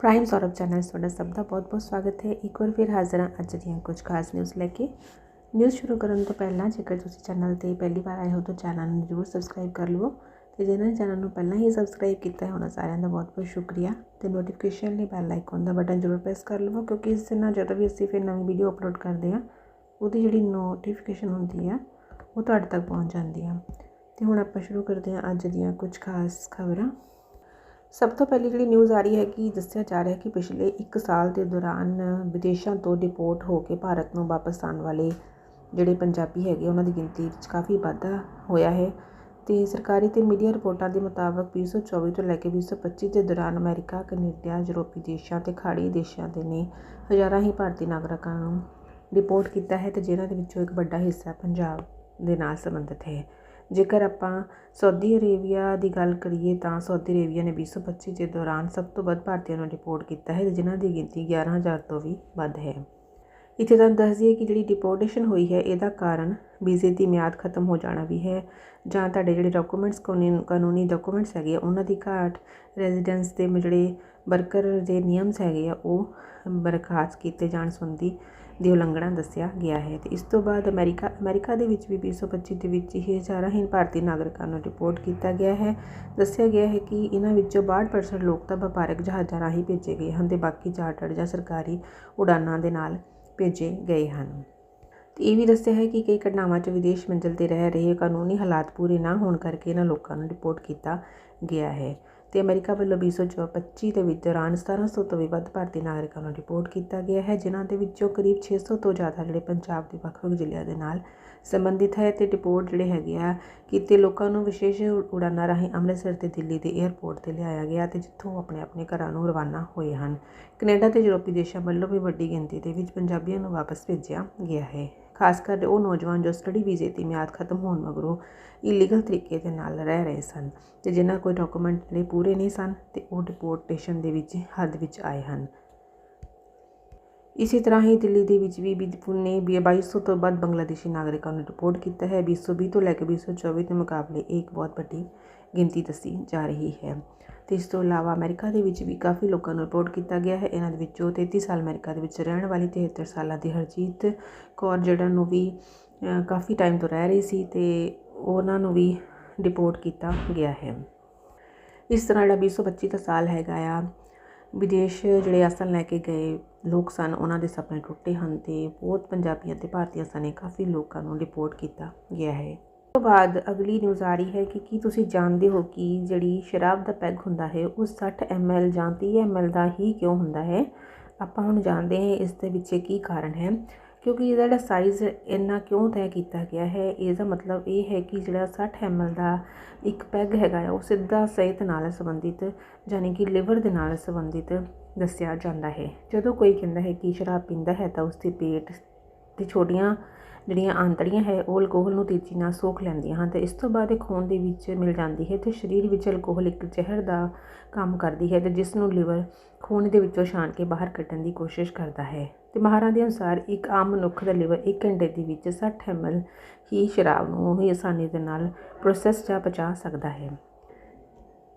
Prime Saurav channel 'ਚ ਤੁਹਾਡਾ ਸਭ ਦਾ ਬਹੁਤ-ਬਹੁਤ ਸਵਾਗਤ ਹੈ ਇੱਕ ਵਾਰ ਫਿਰ ਹਾਜ਼ਰ ਹਾਂ ਅੱਜ ਦੀਆਂ ਕੁਝ ਖਾਸ ਨਿਊਜ਼ ਲੈ ਕੇ ਨਿਊਜ਼ ਸ਼ੁਰੂ ਕਰਨ ਤੋਂ ਪਹਿਲਾਂ ਜੇਕਰ ਤੁਸੀਂ ਚੈਨਲ ਤੇ ਪਹਿਲੀ ਵਾਰ ਆਏ ਹੋ ਤਾਂ ਚੈਨਲ ਨੂੰ ਜ਼ਰੂਰ ਸਬਸਕ੍ਰਾਈਬ ਕਰ ਲਵੋ ਤੇ ਜਿਹਨਾਂ ਨੇ ਚੈਨਲ ਨੂੰ ਪਹਿਲਾਂ ਹੀ ਸਬਸਕ੍ਰਾਈਬ ਕੀਤਾ ਹੈ ਉਹਨਾਂ ਸਾਰਿਆਂ ਦਾ ਬਹੁਤ-ਬਹੁਤ ਸ਼ੁਕਰੀਆ ਤੇ ਨੋਟੀਫਿਕੇਸ਼ਨ ਲਈ ਬੈਲ ਆਈਕਨ ਦਾ ਬਟਨ ਜ਼ਰੂਰ ਪ੍ਰੈਸ ਕਰ ਲਵੋ ਕਿਉਂਕਿ ਇਸ ਦੇ ਨਾਲ ਜਦੋਂ ਵੀ ਅਸੀਂ ਫਿਰ ਨਵੀਂ ਵੀਡੀਓ ਅਪਲੋਡ ਕਰਦੇ ਹਾਂ ਉਹਦੀ ਜਿਹੜੀ ਨੋਟੀਫਿਕੇਸ਼ਨ ਹੁੰਦੀ ਆ ਉਹ ਤੁਹਾਡੇ ਤੱਕ ਪਹੁੰਚ ਜਾਂਦੀ ਆ ਤੇ ਹੁਣ ਆਪਾਂ ਸ਼ੁਰੂ ਕਰਦੇ ਹਾਂ ਅੱਜ ਦੀਆਂ ਕੁਝ ਖਾਸ ਖਬਰਾਂ ਸਭ ਤੋਂ ਪਹਿਲੀ ਜਿਹੜੀ ਨਿਊਜ਼ ਆ ਰਹੀ ਹੈ ਕਿ ਦੱਸਿਆ ਜਾ ਰਿਹਾ ਕਿ ਪਿਛਲੇ 1 ਸਾਲ ਦੇ ਦੌਰਾਨ ਵਿਦੇਸ਼ਾਂ ਤੋਂ ਡਿਪੋਰਟ ਹੋ ਕੇ ਭਾਰਤ ਨੂੰ ਵਾਪਸ ਆਉਣ ਵਾਲੇ ਜਿਹੜੇ ਪੰਜਾਬੀ ਹੈਗੇ, ਉਹਨਾਂ ਦੀ ਗਿਣਤੀ ਵਿੱਚ ਕਾਫੀ ਵਾਧਾ ਹੋਇਆ ਹੈ। ਤੇ ਸਰਕਾਰੀ ਤੇ ਮੀਡੀਆ ਰਿਪੋਰਟਾਂ ਦੇ ਮੁਤਾਬਕ 2024 ਤੋਂ ਲੈ ਕੇ 2025 ਦੇ ਦੌਰਾਨ ਅਮਰੀਕਾ, ਕੈਨੇਡਾ, ਯੂਰਪੀ ਦੇਸ਼ਾਂ ਤੇ ਖਾੜੀ ਦੇਸ਼ਾਂ ਦੇ ਨੇ ਹਜ਼ਾਰਾਂ ਹੀ ਭਾਰਤੀ ਨਾਗਰਿਕਾਂ ਨੂੰ ਡਿਪੋਰਟ ਕੀਤਾ ਹੈ ਤੇ ਜਿਨ੍ਹਾਂ ਦੇ ਵਿੱਚੋਂ ਇੱਕ ਵੱਡਾ ਹਿੱਸਾ ਪੰਜਾਬ ਦੇ ਨਾਲ ਸੰਬੰਧਿਤ ਹੈ। ਜੇਕਰ ਆਪਾਂ ਸਾਊਦੀ ਅਰੇਬੀਆ ਦੀ ਗੱਲ ਕਰੀਏ ਤਾਂ ਸਾਊਦੀ ਅਰੇਬੀਆ ਨੇ 2025 ਦੇ ਦੌਰਾਨ ਸਭ ਤੋਂ ਵੱਧ ਭਾਰਤੀਆਂ ਨੂੰ ਡਿਪੋਰਟ ਕੀਤਾ ਹੈ ਜਿਨ੍ਹਾਂ ਦੀ ਗਿਣਤੀ 11000 ਤੋਂ ਵੀ ਵੱਧ ਹੈ। ਇੱਥੇ ਤੁਹਾਨੂੰ ਦੱਸ ਦਈਏ ਕਿ ਜਿਹੜੀ ਡਿਪੋਰਟੇਸ਼ਨ ਹੋਈ ਹੈ, ਇਹਦਾ ਕਾਰਨ ਵੀਜ਼ੇ ਦੀ ਮਿਆਦ ਖਤਮ ਹੋ ਜਾਣਾ ਵੀ ਹੈ ਜਾਂ ਤੁਹਾਡੇ ਜਿਹੜੇ ਡਾਕੂਮੈਂਟਸ ਕਾਨੂੰਨੀ ਡਾਕੂਮੈਂਟਸ ਹੈਗੇ ਆ, ਉਹਨਾਂ ਦੀ ਘਾਟ ਰੈਜ਼ੀਡੈਂਸ ਦੇ ਜਿਹੜੇ ਵਰਕਰ ਦੇ ਨਿਯਮਸ ਹੈਗੇ ਆ, ਉਹ ਬਰਖਾਸਤ ਕੀਤੇ ਜਾਣ ਸੰਬੰਧੀ ਦੀ ਉਲੰਘਣਾ ਦੱਸਿਆ ਗਿਆ ਹੈ ਤੇ ਇਸ ਤੋਂ ਬਾਅਦ ਅਮਰੀਕਾ ਅਮਰੀਕਾ ਦੇ ਵਿੱਚ ਵੀ 2025 ਦੇ ਵਿੱਚ ਇਹ ਹਜ਼ਾਰਾਂ ਹੀ ਭਾਰਤੀ ਨਾਗਰਿਕਾਂ ਨੂੰ ਰਿਪੋਰਟ ਕੀਤਾ ਗਿਆ ਹੈ। ਦੱਸਿਆ ਗਿਆ ਹੈ ਕਿ ਇਹਨਾਂ ਵਿੱਚੋਂ 62% ਲੋਕ ਤਾਂ ਵਪਾਰਕ ਜਹਾਜ਼ਾਂ ਰਾਹੀਂ ਭੇਜੇ ਗਏ ਹਨ ਤੇ ਬਾਕੀ ਚਾਰਟਰਡ ਜਾਂ ਸਰਕਾਰੀ ਉਡਾਨਾਂ ਦੇ ਨਾਲ ਭੇਜੇ ਗਏ ਹਨ। ਤੇ ਇਹ ਵੀ ਦੱਸਿਆ ਹੈ ਕਿ ਕਈ ਘਟਨਾਵਾਂ 'ਚ ਵਿਦੇਸ਼ ਮੰਜ਼ਿਲ ਤੇ ਰਹਿ ਰਹੇ ਕਾਨੂੰਨੀ ਹਾਲਾਤ ਪੂਰੇ ਨਾ ਹੋਣ ਕਰਕੇ ਇਹਨਾਂ ਲੋਕਾਂ ਨੂੰ ਰਿਪੋਰਟ ਕੀਤਾ ਗਿਆ ਹੈ। ਤੇ ਅਮਰੀਕਾ ਵੱਲੋਂ 2025 ਦੇ ਵਿੱਚ ਦੌਰਾਨ 1700 ਤੋਂ ਵੀ ਵੱਧ ਭਾਰਤੀ ਨਾਗਰਿਕਾਂ ਨੂੰ ਰਿਪੋਰਟ ਕੀਤਾ ਗਿਆ ਹੈ, ਜਿਨ੍ਹਾਂ ਦੇ ਵਿੱਚੋਂ ਕਰੀਬ 600 ਤੋਂ ਜ਼ਿਆਦਾ ਜਿਹੜੇ ਪੰਜਾਬ ਦੇ ਵੱਖ-ਵੱਖ ਜ਼ਿਲ੍ਹਿਆਂ ਦੇ ਨਾਲ ਸੰਬੰਧਿਤ ਹੈ ਤੇ ਰਿਪੋਰਟ ਜਿਹੜੇ ਹੈਗੇ ਆ ਕਿਤੇ ਲੋਕਾਂ ਨੂੰ ਵਿਸ਼ੇਸ਼ ਉਡਾਨਾਂ ਰਾਹੀਂ ਅੰਮ੍ਰਿਤਸਰ ਤੇ ਦਿੱਲੀ ਦੇ 에ਅਰਪੋਰਟ ਤੇ ਲਿਆਇਆ ਗਿਆ ਤੇ ਜਿੱਥੋਂ ਆਪਣੇ ਆਪਣੇ ਘਰਾਂ ਨੂੰ ਰਵਾਨਾ ਹੋਏ ਹਨ। ਕੈਨੇਡਾ ਤੇ ਯੂਰਪੀ ਦੇਸ਼ਾਂ ਵੱਲੋਂ ਵੀ ਵੱਡੀ ਗਿਣਤੀ ਦੇ ਵਿੱਚ ਪੰਜਾਬੀਆਂ ਨੂੰ ਵਾਪਸ ਭੇਜਿਆ ਗਿਆ ਹੈ। ਖਾਸ ਕਰ ਉਹ ਨੌਜਵਾਨ ਜੋ ਸਟੱਡੀ ਵੀਜ਼ੇ ਦੀ ਮਿਆਦ ਖਤਮ ਹੋਣ ਮਗਰੋਂ ਇਲੀਗਲ ਤਰੀਕੇ ਦੇ ਨਾਲ ਰਹਿ ਰਹੇ ਸਨ ਤੇ ਜਿਨ੍ਹਾਂ ਕੋਈ ਡਾਕੂਮੈਂਟ ਜਿਹੜੇ ਪੂਰੇ ਨਹੀਂ ਸਨ ਤੇ ਉਹ ਡਿਪੋਰਟੇਸ਼ਨ ਦੇ ਵਿੱਚ ਹੱਦ ਵਿੱਚ ਆਏ ਹਨ। ਇਸੇ ਤਰ੍ਹਾਂ ਹੀ ਦਿੱਲੀ ਦੇ ਵਿੱਚ ਵੀ ਬਿਦਪੁਰ ਨੇ 2200 ਤੋਂ ਵੱਧ ਬੰਗਲਾਦੇਸ਼ੀ ਨਾਗਰਿਕਾਂ ਨੂੰ ਰਿਪੋਰਟ ਕੀਤਾ ਹੈ। 2020 ਤੋਂ ਲੈ ਕੇ 2024 ਦੇ ਮੁਕਾਬਲੇ ਇੱਕ ਬਹੁਤ ਵੱਡੀ ਗਿਣਤੀ ਦੱਸੀ ਜਾ ਰਹੀ ਹੈ। ਤੇ ਇਸ ਤੋਂ ਇਲਾਵਾ ਅਮਰੀਕਾ ਦੇ ਵਿੱਚ ਵੀ ਕਾਫੀ ਲੋਕਾਂ ਨੂੰ ਰਿਪੋਰਟ ਕੀਤਾ ਗਿਆ ਹੈ। ਇਹਨਾਂ ਦੇ ਵਿੱਚੋਂ 33 ਸਾਲ ਅਮਰੀਕਾ ਦੇ ਵਿੱਚ ਰਹਿਣ ਵਾਲੀ 73 ਸਾਲਾਂ ਦੀ ਹਰਜੀਤ ਕੌਰ, ਜਿਹੜਾ ਨੂੰ ਵੀ ਕਾਫੀ ਟਾਈਮ ਤੋਂ ਰਹਿ ਰਹੀ ਸੀ ਤੇ ਉਹਨਾਂ ਨੂੰ ਵੀ ਡਿਪੋਰਟ ਕੀਤਾ ਗਿਆ ਹੈ। ਇਸ ਤਰ੍ਹਾਂ ਜਿਹੜਾ 2025 ਦਾ ਸਾਲ ਹੈਗਾ ਆ, ਵਿਦੇਸ਼ ਜਿਹੜੇ ਅਸਲ ਲੈ ਕੇ ਗਏ ਲੋਕ ਸਨ, ਉਹਨਾਂ ਦੇ ਸੁਪਨੇ ਟੁੱਟੇ ਹਨ ਤੇ ਬਹੁਤ ਪੰਜਾਬੀਆਂ ਤੇ ਭਾਰਤੀਆਂ ਸਨੇ ਕਾਫੀ ਲੋਕਾਂ ਨੂੰ ਰਿਪੋਰਟ ਕੀਤਾ ਗਿਆ ਹੈ। ਤੋਂ ਬਾਅਦ ਅਗਲੀ ਨਿਊਜ਼ ਆ ਰਹੀ ਹੈ ਕਿ ਕੀ ਤੁਸੀਂ ਜਾਣਦੇ ਹੋ ਕਿ ਜਿਹੜੀ ਸ਼ਰਾਬ ਦਾ ਪੈਗ ਹੁੰਦਾ ਹੈ, ਉਹ 60 ml ਜਾਂ 30 ml ਦਾ ਹੀ ਕਿਉਂ ਹੁੰਦਾ ਹੈ? ਆਪਾਂ ਹੁਣ ਜਾਣਦੇ ਹਾਂ ਇਸ ਦੇ ਵਿੱਚ ਕੀ ਕਾਰਨ ਹੈ। ਕਿਉਂਕਿ ਇਹਦਾ ਜਿਹੜਾ ਸਾਈਜ਼ ਇੰਨਾ ਕਿਉਂ ਤੈਅ ਕੀਤਾ ਗਿਆ ਹੈ ਇਸ ਦਾ ਮਤਲਬ ਇਹ ਹੈ ਕਿ ਜਿਹੜਾ 60 ml ਦਾ ਇੱਕ ਪੈਗ ਹੈਗਾ ਉਹ ਸਿੱਧਾ ਸਿਹਤ ਨਾਲ ਸੰਬੰਧਿਤ ਯਾਨੀ ਕਿ ਲਿਵਰ ਦੇ ਨਾਲ ਸੰਬੰਧਿਤ ਦੱਸਿਆ ਜਾਂਦਾ ਹੈ। ਜਦੋਂ ਕੋਈ ਕਹਿੰਦਾ ਹੈ ਕਿ ਸ਼ਰਾਬ ਪੀਂਦਾ ਹੈ ਤਾਂ ਉਸ ਦੇ ਪੇਟ ਅਤੇ ਛੋਟੀਆਂ ਜਿਹੜੀਆਂ ਆਂਤੜੀਆਂ ਹੈ, ਉਹ ਅਲਕੋਹਲ ਨੂੰ ਤੇਜ਼ੀ ਨਾਲ ਸੋਖ ਲੈਂਦੀਆਂ ਹਨ ਅਤੇ ਇਸ ਤੋਂ ਬਾਅਦ ਇਹ ਖੂਨ ਦੇ ਵਿੱਚ ਮਿਲ ਜਾਂਦੀ ਹੈ ਅਤੇ ਸਰੀਰ ਵਿੱਚ ਅਲਕੋਹਲ ਇੱਕ ਜ਼ਹਿਰ ਦਾ ਕੰਮ ਕਰਦੀ ਹੈ ਅਤੇ ਜਿਸ ਨੂੰ ਲੀਵਰ ਖੂਨ ਦੇ ਵਿੱਚੋਂ ਛਾਣ ਕੇ ਬਾਹਰ ਕੱਢਣ ਦੀ ਕੋਸ਼ਿਸ਼ ਕਰਦਾ ਹੈ। ਅਤੇ ਮਾਹਰਾਂ ਦੇ ਅਨੁਸਾਰ ਇੱਕ ਆਮ ਮਨੁੱਖ ਦਾ ਲੀਵਰ 1 ਘੰਟੇ ਦੇ ਵਿੱਚ 60 ml ਹੀ ਸ਼ਰਾਬ ਨੂੰ ਹੀ ਆਸਾਨੀ ਦੇ ਨਾਲ ਪ੍ਰੋਸੈਸ ਜਾਂ ਪਚਾ ਸਕਦਾ ਹੈ।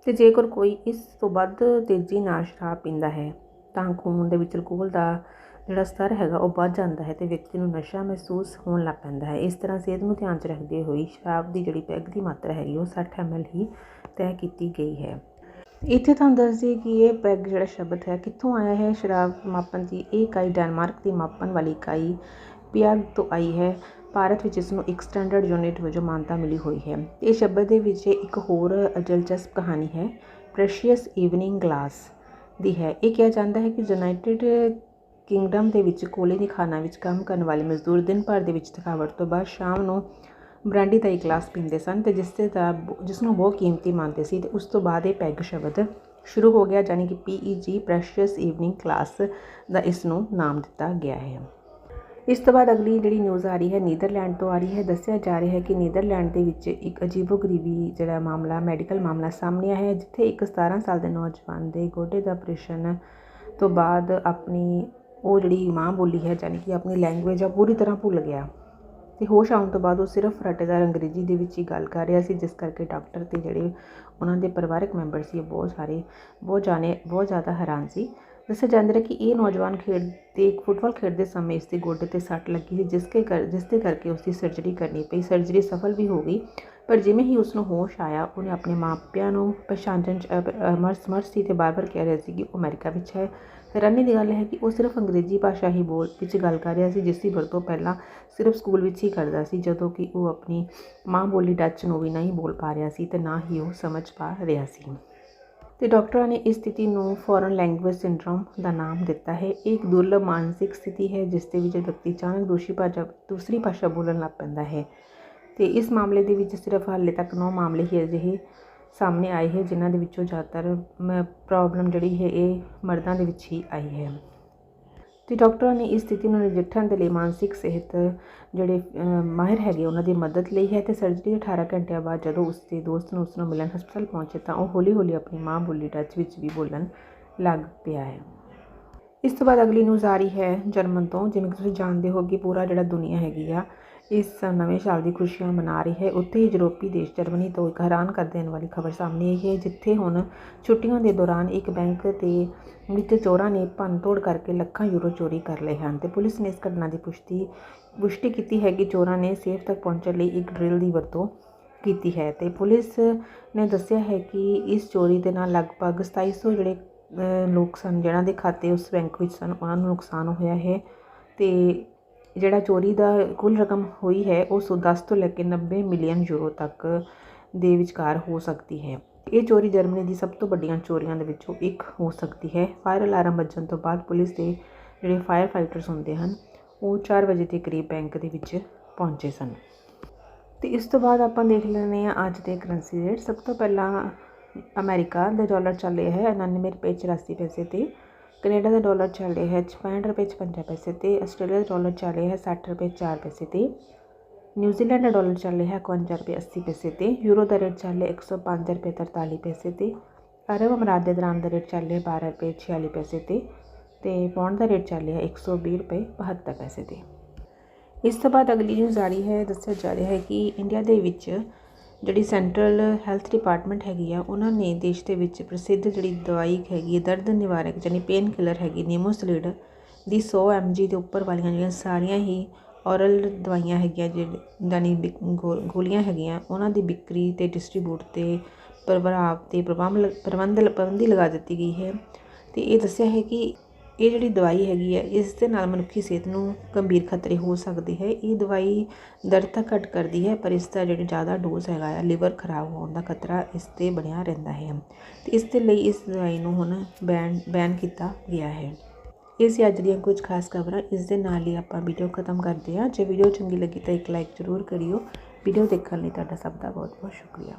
ਤੇ ਜੇਕਰ ਕੋਈ ਇਸ ਤੋਂ ਵੱਧ ਤੇਜ਼ੀ ਨਾਲ ਸ਼ਰਾਬ ਪੀਂਦਾ ਹੈ, ਤਾਂ ਖੂਨ ਦੇ ਵਿੱਚ ਅਲਕੋਹਲ ਦਾ ਜਿਹੜਾ ਸਤਰ ਹੈਗਾ ਉਹ ਵੱਧ ਜਾਂਦਾ ਹੈ ਤੇ ਵਿਅਕਤੀ ਨੂੰ ਨਸ਼ਾ ਮਹਿਸੂਸ ਹੋਣ ਲੱਗ ਪੈਂਦਾ ਹੈ। ਇਸ ਤਰ੍ਹਾਂ ਸਿਹਤ ਨੂੰ ਧਿਆਨ 'ਚ ਰੱਖਦੇ ਹੋਏ ਸ਼ਰਾਬ ਦੀ ਜਿਹੜੀ ਪੈਗ ਦੀ ਮਾਤਰਾ ਹੈਗੀ ਉਹ 60 ml ਹੀ ਤੈਅ ਕੀਤੀ ਗਈ ਹੈ। ਇੱਥੇ ਤੁਹਾਨੂੰ ਦੱਸ ਦਈਏ ਕਿ ਇਹ ਪੈਗ ਜਿਹੜਾ ਸ਼ਬਦ ਹੈ, ਕਿੱਥੋਂ ਆਇਆ ਹੈ? ਸ਼ਰਾਬ ਮਾਪਨ ਦੀ ਇਹ ਇਕਾਈ ਡੈਨਮਾਰਕ ਦੀ ਮਾਪਨ ਵਾਲੀ ਇਕਾਈ ਪਿਆਗ ਤੋਂ ਆਈ ਹੈ। ਭਾਰਤ ਵਿੱਚ ਇਸ ਨੂੰ ਇੱਕ ਸਟੈਂਡਰਡ ਯੂਨਿਟ ਵਜੋਂ ਮਾਨਤਾ ਮਿਲੀ ਹੋਈ ਹੈ। ਇਹ ਸ਼ਬਦ ਦੇ ਵਿੱਚ ਇੱਕ ਹੋਰ ਦਿਲਚਸਪ ਕਹਾਣੀ ਹੈ, ਪ੍ਰੈਸ਼ੀਅਸ ਈਵਨਿੰਗ ਗਲਾਸ ਦੀ ਹੈ। ਇਹ ਕਿਹਾ ਜਾਂਦਾ ਹੈ ਕਿ ਯੂਨਾਈਟਿਡ ਕਿੰਗਡਮ ਦੇ ਵਿੱਚ ਕੋਲੇ ਦੀ ਖਾਣਾ ਵਿੱਚ ਕੰਮ ਕਰਨ ਵਾਲੇ ਮਜ਼ਦੂਰ ਦਿਨ ਭਰ ਦੇ ਵਿੱਚ ਥਕਾਵਟ ਤੋਂ ਬਾਅਦ ਸ਼ਾਮ ਨੂੰ ਬ੍ਰਾਂਡੀ ਦਾ ਇੱਕ ਗਲਾਸ ਪੀਂਦੇ ਸਨ ਤੇ ਜਿਸ ਦੇ ਦਾ ਜਿਸ ਨੂੰ ਬਹੁਤ ਕੀਮਤੀ ਮੰਨਦੇ ਸੀ ਤੇ ਉਸ ਤੋਂ ਬਾਅਦ ਇਹ ਪੈਗ ਸ਼ਬਦ ਸ਼ੁਰੂ ਹੋ ਗਿਆ ਯਾਨੀ ਕਿ ਪੀ ਈ ਜੀ ਪ੍ਰੈਸ਼ੀਅਸ ਈਵਨਿੰਗ ਕਲਾਸ ਦਾ ਇਸ ਨੂੰ ਨਾਮ ਦਿੱਤਾ ਗਿਆ ਹੈ। ਇਸ ਤੋਂ ਬਾਅਦ ਅਗਲੀ ਜਿਹੜੀ ਨਿਊਜ਼ ਆ ਰਹੀ ਹੈ ਨੀਦਰਲੈਂਡ ਤੋਂ ਆ ਰਹੀ ਹੈ। ਦੱਸਿਆ ਜਾ ਰਿਹਾ ਹੈ ਕਿ ਨੀਦਰਲੈਂਡ ਦੇ ਵਿੱਚ ਇੱਕ ਅਜੀਬੋ-ਗਰੀਬੀ ਜਿਹੜਾ ਮਾਮਲਾ, ਮੈਡੀਕਲ ਮਾਮਲਾ ਸਾਹਮਣੇ ਆਇਆ ਹੈ, ਜਿੱਥੇ ਇੱਕ 17 ਸਾਲ ਦੇ ਨੌਜਵਾਨ ਦੇ ਗੋਡੇ ਦਾ ਆਪਰੇਸ਼ਨ ਤੋਂ ਬਾਅਦ ਆਪਣੀ ਉਹ ਜਿਹੜੀ ਮਾਂ ਬੋਲੀ ਹੈ ਯਾਨੀ ਕਿ ਆਪਣੀ ਲੈਂਗੁਏਜ ਆ ਪੂਰੀ ਤਰ੍ਹਾਂ ਭੁੱਲ ਗਿਆ। ਅਤੇ ਹੋਸ਼ ਆਉਣ ਤੋਂ ਬਾਅਦ ਉਹ ਸਿਰਫ ਰੱਟੇਦਾਰ ਅੰਗਰੇਜ਼ੀ ਦੇ ਵਿੱਚ ਹੀ ਗੱਲ ਕਰ ਰਿਹਾ ਸੀ, ਜਿਸ ਕਰਕੇ ਡਾਕਟਰ ਅਤੇ ਜਿਹੜੇ ਉਹਨਾਂ ਦੇ ਪਰਿਵਾਰਕ ਮੈਂਬਰ ਸੀ ਬਹੁਤ ਸਾਰੇ, ਬਹੁਤ ਜਾਣੇ, ਬਹੁਤ ਜ਼ਿਆਦਾ ਹੈਰਾਨ ਸੀ। ਦੱਸਿਆ ਜਾਂਦਾ ਹੈ ਕਿ ਇਹ ਨੌਜਵਾਨ ਖੇਡਦੇ ਫੁੱਟਬਾਲ ਖੇਡਦੇ ਸਮੇਂ ਇਸ ਦੇ ਗੋਡੇ ਤੇ ਸੱਟ ਲੱਗੀ ਸੀ, ਜਿਸ ਕੇ ਕਰ, ਜਿਸ ਦੇ ਕਰਕੇ ਉਸ ਦੀ ਸਰਜਰੀ ਕਰਨੀ ਪਈ। ਸਰਜਰੀ ਸਫਲ ਵੀ ਹੋ ਗਈ, ਪਰ ਜਿਵੇਂ ਹੀ ਉਸ ਨੂੰ ਹੋਸ਼ ਆਇਆ, ਉਹਨੇ ਆਪਣੇ ਮਾਪਿਆਂ ਨੂੰ ਪਛਾਣਨ 'ਚ ਅ- ਅਮਰ ਸਮਰਥ ਸੀ ਤੇ ਬਾਰ-ਬਾਰ ਕਹਿ ਰਿਹਾ ਸੀ ਕਿ ਉਹ ਅਮਰੀਕਾ ਵਿੱਚ ਹੈ। ਹੈਰਾਨੀ ਦੀ ਗੱਲ ਹੈ ਕਿ ਉਹ ਸਿਰਫ ਅੰਗਰੇਜ਼ੀ ਭਾਸ਼ਾ ਹੀ ਬੋਲ ਵਿੱਚ ਗੱਲ ਕਰ ਰਿਹਾ ਸੀ, ਜਿਸ ਦੀ ਵਰਤੋਂ ਪਹਿਲਾਂ ਸਿਰਫ ਸਕੂਲ ਵਿੱਚ ਹੀ ਕਰਦਾ ਸੀ, ਜਦੋਂ ਕਿ ਉਹ ਆਪਣੀ ਮਾਂ ਬੋਲੀ ਡੱਚ ਨੂੰ ਵੀ ਨਹੀਂ ਬੋਲ ਪਾ ਰਿਹਾ ਸੀ ਤੇ ਨਾ ਹੀ ਉਹ ਸਮਝ ਪਾ ਰਿਹਾ ਸੀ। ਤੇ ਡਾਕਟਰਾਂ ਨੇ ਇਸ ਸਥਿਤੀ ਨੂੰ ਫੋਰਨ ਲੈਂਗੁਏਜ ਸਿੰਡਰੋਮ ਦਾ ਨਾਮ ਦਿੱਤਾ ਹੈ। ਇਹ ਇੱਕ ਦੁਰਲਭ ਮਾਨਸਿਕ ਸਥਿਤੀ ਹੈ, ਜਿਸ ਦੇ ਵਿੱਚ ਵਿਅਕਤੀ ਅਚਾਨਕ ਦੂਸਰੀ ਭਾਸ਼ਾ ਦੂਸਰੀ ਭਾਸ਼ਾ ਬੋਲਣ ਲੱਗ ਪੈਂਦਾ ਹੈ। ਤੇ ਇਸ ਮਾਮਲੇ ਦੇ ਵਿੱਚ ਸਿਰਫ ਹਾਲੇ ਤੱਕ 9 ਮਾਮਲੇ ਹੀ ਅਜਿਹੇ ਸਾਹਮਣੇ ਆਏ ਹੈ, ਜਿਨ੍ਹਾਂ ਦੇ ਵਿੱਚੋਂ ਜ਼ਿਆਦਾਤਰ ਪ੍ਰੋਬਲਮ ਜਿਹੜੀ ਹੈ ਇਹ ਮਰਦਾਂ ਦੇ ਵਿੱਚ ਹੀ ਆਈ ਹੈ। ਤੇ ਡਾਕਟਰਾਂ ਨੇ ਇਸ ਸਥਿਤੀ ਨੂੰ ਨਜਿੱਠਣ ਦੇ ਲਈ ਮਾਨਸਿਕ ਸਿਹਤ ਜਿਹੜੇ ਮਾਹਿਰ ਹੈਗੇ, ਉਹਨਾਂ ਦੀ ਮਦਦ ਲਈ ਹੈ ਤੇ ਸਰਜਰੀ ਦੇ 18 ਘੰਟਿਆਂ ਬਾਅਦ ਜਦੋਂ ਉਸ ਦੇ ਦੋਸਤ ਨੂੰ, ਉਸ ਨੂੰ ਮਿਲਣ ਹਸਪਤਾਲ ਪਹੁੰਚੇ ਤਾਂ ਉਹ ਹੌਲੀ-ਹੌਲੀ ਆਪਣੀ ਮਾਂ ਬੋਲੀ ਟੱਚ ਵਿੱਚ ਵੀ ਬੋਲਣ ਲੱਗ ਪਿਆ ਹੈ। ਇਸ ਤੋਂ ਬਾਅਦ ਅਗਲੀ ਨਿਊਜ਼ ਆ ਰਹੀ ਹੈ ਜਰਮਨ ਤੋਂ, ਜਿਵੇਂ ਕਿ ਤੁਸੀਂ ਜਾਣਦੇ ਹੋ ਕਿ ਪੂਰਾ ਜਿਹੜਾ ਦੁਨੀਆ ਹੈਗੀ ਆ ਇਸ ਨਵੇਂ ਸਾਲ ਦੀ ਖੁਸ਼ੀਆਂ ਮਨਾ ਰਹੀ ਹੈ। ਉੱਥੇ ਹੀ ਯੂਰੋਪੀ ਦੇਸ਼ ਜਰਮਨੀ ਤੋਂ ਇੱਕ ਹੈਰਾਨ ਕਰ ਦੇਣ ਵਾਲੀ ਖਬਰ ਸਾਹਮਣੇ ਆਈ ਹੈ, ਜਿੱਥੇ ਹੁਣ ਛੁੱਟੀਆਂ ਦੇ ਦੌਰਾਨ ਇੱਕ ਬੈਂਕ ਦੇ ਵਿੱਚ ਚੋਰਾਂ ਨੇ ਭੰਨਤੋੜ ਕਰਕੇ ਲੱਖਾਂ ਯੂਰੋ ਚੋਰੀ ਕਰ ਲਏ ਹਨ ਤੇ ਪੁਲਿਸ ਨੇ ਇਸ ਘਟਨਾ ਦੀ ਪੁਸ਼ਟੀ ਪੁਸ਼ਟੀ ਕੀਤੀ ਹੈ ਕਿ ਚੋਰਾਂ ਨੇ ਸੇਫ ਤੱਕ ਪਹੁੰਚਣ ਲਈ ਇੱਕ ਡਰਿਲ ਦੀ ਵਰਤੋਂ ਕੀਤੀ ਹੈ ਤੇ ਪੁਲਿਸ ਨੇ ਦੱਸਿਆ ਹੈ ਕਿ ਇਸ ਚੋਰੀ ਦੇ ਨਾਲ ਲਗਭਗ 2700 ਜਿਹੜੇ ਲੋਕ ਸਨ ਜਿਹਨਾਂ ਦੇ ਖਾਤੇ ਉਸ ਬੈਂਕ ਵਿੱਚ ਸਨ, ਉਹਨਾਂ ਨੂੰ ਨੁਕਸਾਨ ਹੋਇਆ ਹੈ ਤੇ ਜਿਹੜਾ ਚੋਰੀ ਦਾ ਕੁੱਲ ਰਕਮ ਹੋਈ ਹੈ, ਉਹ ਸੌ ਦਸ ਤੋਂ ਲੈ ਕੇ 90 ਮਿਲੀਅਨ ਯੂਰੋ ਤੱਕ ਦੇ ਵਿਚਕਾਰ ਹੋ ਸਕਦੀ ਹੈ। ਇਹ ਚੋਰੀ ਜਰਮਨੀ ਦੀ ਸਭ ਤੋਂ ਵੱਡੀਆਂ ਚੋਰੀਆਂ ਦੇ ਵਿੱਚੋਂ ਇੱਕ ਹੋ ਸਕਦੀ ਹੈ। ਫਾਇਰ ਅਲਾਰਮ ਵੱਜਣ ਤੋਂ ਬਾਅਦ ਪੁਲਿਸ ਦੇ ਜਿਹੜੇ ਫਾਇਰ ਫਾਈਟਰਸ ਹੁੰਦੇ ਹਨ, ਉਹ 4 ਵਜੇ ਦੇ ਕਰੀਬ ਬੈਂਕ ਦੇ ਵਿੱਚ ਪਹੁੰਚੇ ਸਨ। ਤੇ ਇਸ ਤੋਂ ਬਾਅਦ ਆਪਾਂ ਦੇਖ ਲੈਂਦੇ ਹਾਂ ਅੱਜ ਦੇ ਕਰੰਸੀ ਰੇਟ। ਸਭ ਤੋਂ ਪਹਿਲਾਂ ਅਮਰੀਕਾ ਦਾ ਡਾਲਰ ਚੱਲ ਰਿਹਾ ਹੈ 99 ਰੁਪਏ 84 ਪੈਸੇ ਤੇ। ਕੈਨੇਡਾ ਦਾ ਡਾਲਰ ਚੱਲ ਰਿਹਾ ਹੈ 65 ਰੁਪਏ 56 ਪੈਸੇ ਤੇ, ਆਸਟ੍ਰੇਲੀਆ ਦਾ ਡਾਲਰ ਚੱਲ ਰਿਹਾ ਹੈ 60 ਰੁਪਏ 4 ਪੈਸੇ ਤੇ ਨਿਊਜ਼ੀਲੈਂਡ ਦਾ ਡਾਲਰ ਚੱਲ ਰਿਹਾ ਹੈ 51 ਰੁਪਏ 80 ਪੈਸੇ ਤੇ, ਯੂਰੋ ਦਾ ਰੇਟ ਚੱਲ ਰਿਹਾ 105 ਰੁਪਏ 43 ਪੈਸੇ ਤੇ, ਅਰਬ ਅਮਰਾਤ ਦੇ ਦਰਾਮ ਦਾ ਰੇਟ ਚੱਲ ਰਿਹਾ 12 ਰੁਪਏ 46 ਪੈਸੇ ਤੇ ਤੇ ਪੌਂਡ ਦਾ ਰੇਟ ਚੱਲ ਰਿਹਾ 120 ਰੁਪਏ 72 ਪੈਸੇ ਤੇ। ਇਸ ਤੋਂ ਬਾਅਦ ਅਗਲੀ ਨਿਊਜ਼ ਆ ਰਹੀ ਹੈ, ਦੱਸਿਆ ਜਾ ਰਿਹਾ ਹੈ ਕਿ ਇੰਡੀਆ ਦੇ ਵਿੱਚ ਜਿਹੜੀ ਸੈਂਟਰਲ ਹੈਲਥ ਡਿਪਾਰਟਮੈਂਟ ਹੈਗੀ ਆ, ਉਹਨਾਂ ਨੇ ਦੇਸ਼ ਦੇ ਵਿੱਚ ਪ੍ਰਸਿੱਧ ਜਿਹੜੀ ਦਵਾਈ ਹੈਗੀ ਹੈ ਦਰਦ ਨਿਵਾਰਕ ਯਾਨੀ ਪੇਨ ਕਿਲਰ ਹੈਗੀ, ਨੀਮੋਸਲਿਡ ਦੀ ਸੌ 100 ਜੀ ਦੇ ਉੱਪਰ ਵਾਲੀਆਂ ਜਿਹੜੀਆਂ ਸਾਰੀਆਂ ਹੀ ਔਰਲ ਦਵਾਈਆਂ ਹੈਗੀਆਂ ਜਿਹੜੀ ਯਾਨੀ ਬਿਕ- ਗੋ- ਗੋਲੀਆਂ ਹੈਗੀਆਂ, ਉਹਨਾਂ ਦੀ ਵਿਕਰੀ ਤੇ ਡਿਸਟ੍ਰੀਬਿਊਟ ਤੇ ਪ੍ਰਭਾਵ ਤੇ ਪ੍ਰਬੰਧ ਪ੍ਰਬੰਧ ਪਾਬੰਦੀ ਲਗਾ ਦਿੱਤੀ ਗਈ ਹੈ। ਤੇ ਇਹ ਦੱਸਿਆ ਹੈ ਕਿ ਇਹ ਜਿਹੜੀ ਦਵਾਈ ਹੈਗੀ ਹੈ ਇਸ ਦੇ ਨਾਲ ਮਨੁੱਖੀ ਸਿਹਤ ਨੂੰ ਗੰਭੀਰ ਖਤਰੇ ਹੋ ਸਕਦੇ ਹੈ। ਇਹ ਦਵਾਈ ਦਰਦ ਤਾਂ ਘੱਟ ਕਰਦੀ ਹੈ, ਪਰ ਇਸ ਦਾ ਜਿਹੜੀ ਜ਼ਿਆਦਾ ਡੋਜ਼ ਹੈਗਾ ਆ ਲਿਵਰ ਖਰਾਬ ਹੋਣ ਦਾ ਖਤਰਾ ਇਸ ਤੇ ਬਣਿਆ ਰਹਿੰਦਾ ਹੈ। ਅਤੇ ਇਸ ਦੇ ਲਈ ਇਸ ਦਵਾਈ ਨੂੰ ਹੁਣ ਬੈਨ ਬੈਨ ਕੀਤਾ ਗਿਆ ਹੈ। ਇਹ ਸੀ ਅੱਜ ਦੀਆਂ ਕੁਝ ਖਾਸ ਖਬਰਾਂ ਇਸ ਦੇ ਨਾਲ ਹੀ ਆਪਾਂ ਵੀਡੀਓ ਖਤਮ ਕਰਦੇ ਹਾਂ। ਜੇ ਵੀਡੀਓ ਚੰਗੀ ਲੱਗੀ ਤਾਂ ਇੱਕ ਲਾਈਕ ਜ਼ਰੂਰ ਕਰਿਓ। ਵੀਡੀਓ ਦੇਖਣ ਲਈ ਤੁਹਾਡਾ ਸਭ ਦਾ ਬਹੁਤ ਬਹੁਤ ਸ਼ੁਕਰੀਆ।